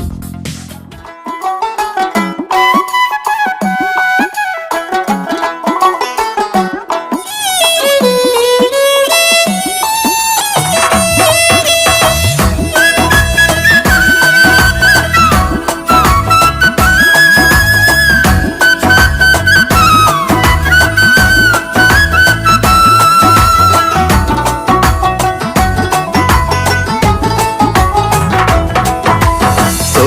Müzik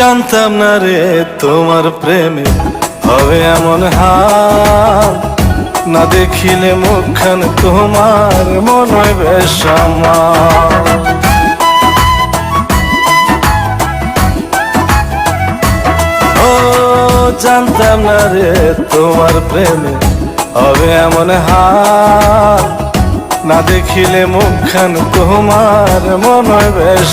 জানতাম না রে তোমার প্রেমে। হবে এমন হাল, না দেখিলে মুখখান তোমার মনে হয় বেশ ও, জানতাম না রে তোমার প্রেমে। হবে এমন হাল, না দেখিলে মুখখান তোমার মনে হয় বেশ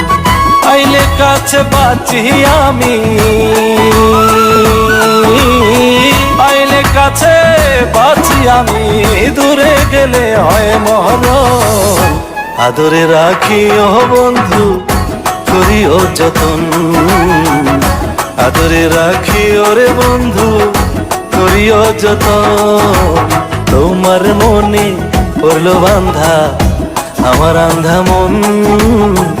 আইলে কাছে বাঁচি আমি। আইলে কাছে বাঁচি আমি। দূরে গেলে হয় মরণ আদরে রাখিও বন্ধু, করিও যতন। আদরে রাখিও রে বন্ধু, করিও যতন। তোমার মনে পড়ল বান্ধা আমার আন্ধা মন।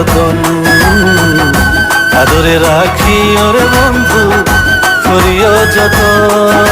যতন আদরে রাখি ওরে বন্ধু করিও যতন